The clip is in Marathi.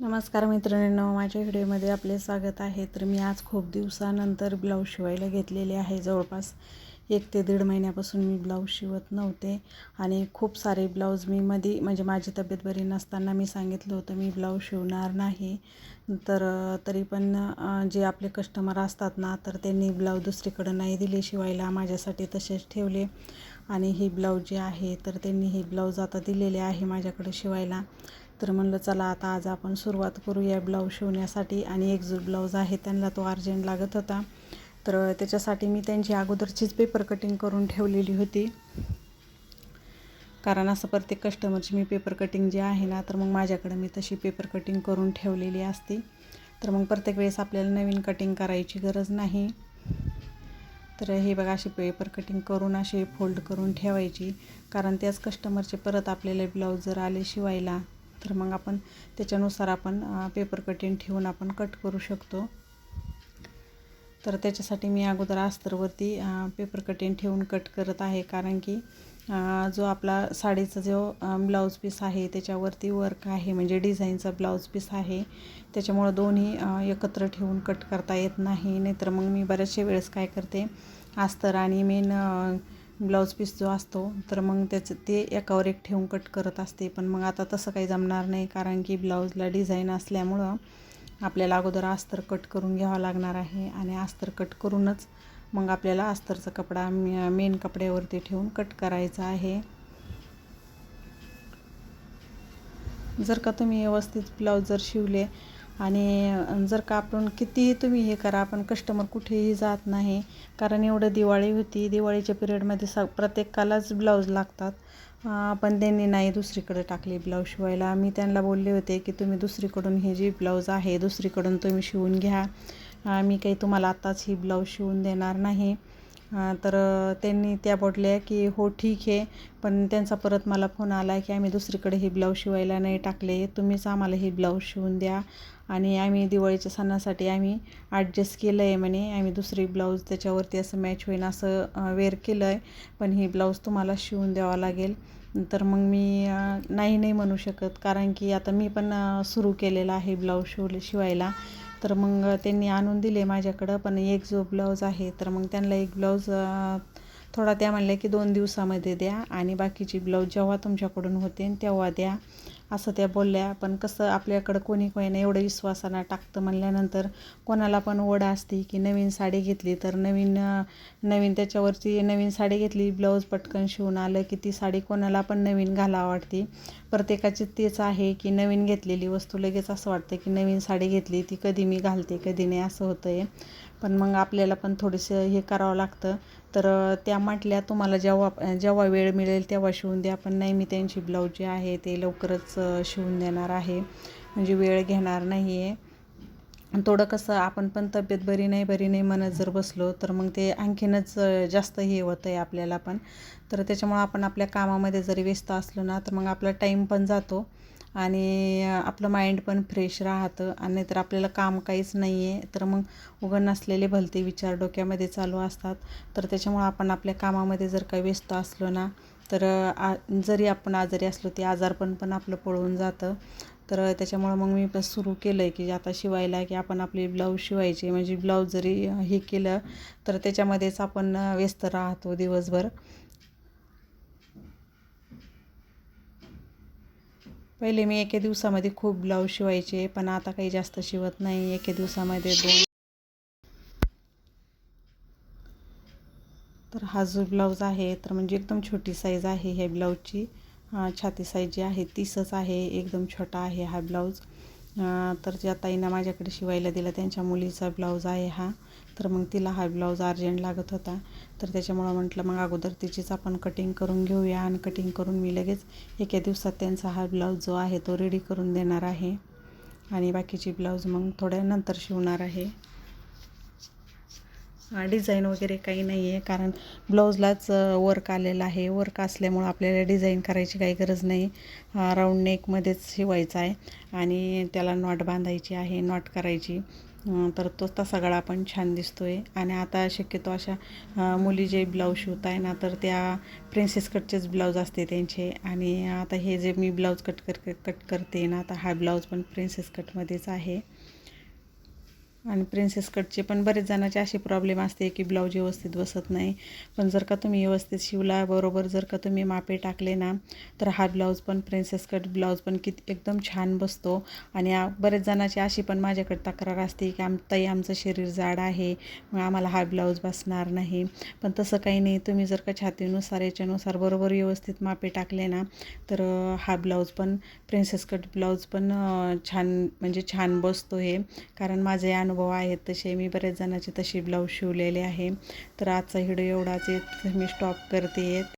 नमस्कार मित्रांनो माझ्या व्हिडिओमध्ये आपले स्वागत आहे. तर मी आज खूप दिवसानंतर ब्लाऊज शिवायला घेतलेले आहे. जवळपास एक ते दीड महिन्यापासून मी ब्लाऊज शिवत नव्हते आणि खूप सारे ब्लाऊज मी मध्ये म्हणजे माझी तब्येत बरी नसताना मी सांगितलं होतं मी ब्लाऊज शिवणार नाही. तर तरी पण जे आपले कस्टमर असतात ना तर त्यांनी ब्लाऊज दुसरीकडं नाही दिले शिवायला. माझ्यासाठी तसेच ठेवले आणि ही ब्लाऊज जे आहे तर त्यांनी ही ब्लाऊज आता दिलेले आहे माझ्याकडे शिवायला. तर म्हणलं चला आता आज आपण सुरुवात करूया ब्लाऊज शिवण्यासाठी. आणि एक जो ब्लाऊज आहे त्यांना तो अर्जंट लागत होता. तर त्याच्यासाठी मी त्यांची अगोदरचीच पेपर कटिंग करून ठेवलेली होती. कारण असं प्रत्येक कस्टमरची मी पेपर कटिंग जी आहे ना तर मग माझ्याकडे मी तशी पेपर कटिंग करून ठेवलेली असते. तर मग प्रत्येक वेळेस आपल्याला नवीन कटिंग करायची गरज नाही. तर हे बघा अशी पेपर कटिंग करून असे फोल्ड करून ठेवायची. कारण त्याच कस्टमरचे परत आपल्याला ब्लाऊज जर आले शिवायला तर मग आपण त्याच्यानुसार आपण पेपर कटिंग ठेवून आपण कट करू शकतो. तर त्याच्यासाठी मी अगोदर अस्तरवरती पेपर कटिंग ठेवून कट करत आहे. कारण की जो आपला साडीचा जो ब्लाऊज पीस आहे त्याच्यावरती वर्क आहे. म्हणजे डिझाईनचा ब्लाऊज पीस आहे. त्याच्यामुळं दोन्ही एकत्र ठेवून कट करता येत नाही. नाहीतर मग मी बऱ्याचशा वेळेस काय करते अस्तर आणि मेन ब्लाऊज पीस जो असतो तर मग त्याचं ते एकावर एक ठेवून कट करत असते. पण मग आता तसं काही जमणार नाही कारण की ब्लाऊजला डिझाईन असल्यामुळं आपल्याला अगोदर अस्तर कट करून घ्यावा लागणार आहे आणि अस्तर कट करूनच मग आपल्याला अस्तरचा कपडा मेन कपड्यावरती ठेवून कट करायचा आहे. जर का तुम्ही व्यवस्थित ब्लाऊज जर शिवले आणि जर का आपण कितीही तुम्ही हे करा आपण कस्टमर कुठेही जात नाही. कारण एवढं दिवाळी होती दिवाळीच्या पिरियडमध्ये स प्रत्येकालाच ब्लाऊज लागतात. पण त्यांनी नाही दुसरीकडे टाकले ब्लाऊज शिवायला. मी त्यांना बोलले होते की तुम्ही दुसरीकडून हे जी ब्लाऊज आहे दुसरीकडून तुम्ही शिवून घ्या. मी काही तुम्हाला आत्ताच ही ब्लाऊज शिवून देणार नाही. तर त्यांनी त्या बोटल्या की हो ठीक आहे पण त्यांचा परत मला फोन आला की आम्ही दुसरीकडे हे ब्लाऊज शिवायला नाही टाकले तुम्हीच आम्हाला हे ब्लाऊज शिवून द्या. आणि आम्ही दिवाळीच्या सणासाठी आम्ही ॲडजस्ट केलं आहे म्हणे आम्ही दुसरी ब्लाऊज त्याच्यावरती असं मॅच होईन असं वेअर केलं आहे पण हे ब्लाऊज तुम्हाला शिवून द्यावा लागेल. तर मग मी नाही नाही म्हणू शकत कारण की आता मी पण सुरू केलेला आहे ब्लाऊज शिवले शिवायला. तर मग त्यांनी आणून दिले माझ्याकडं. पण एक जो ब्लाऊज आहे तर मग त्यांना एक ब्लाऊज थोडा त्या म्हणल्या की दोन दिवसामध्ये द्या आणि बाकीची ब्लाऊज जेव्हा तुमच्याकडून होते तेव्हा द्या. असं त्या बोलल्या. पण कसं आपल्याकडं कोणी कोणी एवढं विश्वासाला टाकतं म्हणल्यानंतर कोणाला पण ओढ असते की नवीन साडी घेतली तर नवीन नवीन त्याच्यावरची नवीन साडी घेतली ब्लाऊज पटकन शिवून आलं की ती साडी कोणाला पण नवीन घाला वाटते. प्रत्येकाची तेच आहे की नवीन घेतलेली वस्तू लगेच असं वाटतं की नवीन साडी घेतली ती कधी मी घालते कधी नाही असं होतं आहे पण मग आपल्याला पण थोडंसं हे करावं लागतं. तर त्या म्हटल्या तुम्हाला जेव्हा जेव्हा वेळ मिळेल तेव्हा शिवून द्या पण नाही मी त्यांची ब्लाऊज जे आहे ते लवकरच शिवून देणार आहे. म्हणजे वेळ घेणार नाही आहे थोडं कसं आपण पण तब्येत बरी नाही बरी नाही म्हणत जर बसलो तर मग ते आणखीनच जास्त हे होतं आहे आपल्याला पण. तर त्याच्यामुळं आपण आपल्या कामामध्ये जरी व्यस्त असलो ना तर मग आपला टाईम पण जातो. आणि आपलं माइंड पण फ्रेश राहतं आणि नाहीतर आपल्याला काम काहीच नाही आहे तर मग उघड नसलेले भलते विचार डोक्यामध्ये चालू असतात. तर त्याच्यामुळं आपण आपल्या कामामध्ये जर काही व्यस्त असलो ना तर आ जरी आपण आजारी असलो ते आजारपण पण आपलं पळून जातं. तर त्याच्यामुळं मग मी पण सुरू केलं आहे की आता शिवायला की आपण आपले ब्लाऊज शिवायचे. म्हणजे ब्लाऊज जरी हे केलं तर त्याच्यामध्येच आपण व्यस्त राहतो दिवसभर. पहिले मी एके दिवसामध्ये खूप ब्लाऊज शिवायचे पण आता काही जास्त शिवत नाही. एके दिवसामध्ये दोन. तर हा जो ब्लाऊज आहे तर म्हणजे एकदम छोटी साईज आहे ह्या ब्लाऊजची. छाती साईज जी आहे तीसच आहे एकदम छोटा आहे हा ब्लाऊज. तर ज्या ताईंना माझ्याकडे शिवायला दिला त्यांच्या मुलीचा ब्लाऊज आहे हा. तर मग तिला हा ब्लाऊज अर्जंट लागत होता. तर त्याच्यामुळं म्हटलं मग अगोदर तिचीच आपण कटिंग करून घेऊया आणि कटिंग करून मी लगेच एका दिवसात त्यांचा हा ब्लाऊज जो आहे तो रेडी करून देणार आहे. आणि बाकीची ब्लाऊज मग थोड्या नंतर शिवणार आहे. डिझाईन वगैरे काही नाही आहे कारण ब्लाऊजलाच वर्क आलेलं आहे. वर्क असल्यामुळं आपल्याला डिझाईन करायची काही गरज नाही. राऊंड नेकमध्येच शिवायचा आहे आणि त्याला नॉट बांधायची आहे नॉट करायची. तर तो तसा गळा पण छान दिसतो आहे आणि आता शक्यतो अशा मुली जे ब्लाऊज शिवत आहे ना तर त्या प्रिन्सेस कटचेच ब्लाऊज असते त्यांचे. आणि आता हे जे मी ब्लाऊज कट कर कट करते ना आता हा ब्लाऊज पण प्रिन्सेस कटमध्येच आहे. आणि प्रिन्सेस कटचे पण बरेच जणांचे असे प्रॉब्लेम असते की ब्लाऊज व्यवस्थित बसत नाही. पण जर का तुम्ही व्यवस्थित शिवला बरोबर जर का तुम्ही मापे टाकले ना तर हा ब्लाऊज पण प्रिन्सेस कट ब्लाऊज पण किती एकदम छान बसतो. आणि बरेच जणांची अशी पण माझ्याकडे तक्रार असते की आम ताई आमचं शरीर जाड आहे मग आम्हाला हा ब्लाऊज बसणार नाही. पण तसं काही नाही. तुम्ही जर का छातीनुसार याच्यानुसार बरोबर व्यवस्थित मापे टाकले ना तर हा ब्लाऊज पण प्रिन्सेस कट ब्लाऊज पण छान म्हणजे छान बसतो हे. कारण माझे अनुभव आहेत. तसे मी बरेच जणाचे तसे ब्लाऊज शिवलेले आहे. तर आजचा व्हिडिओ एवढाच येत मी स्टॉप करते.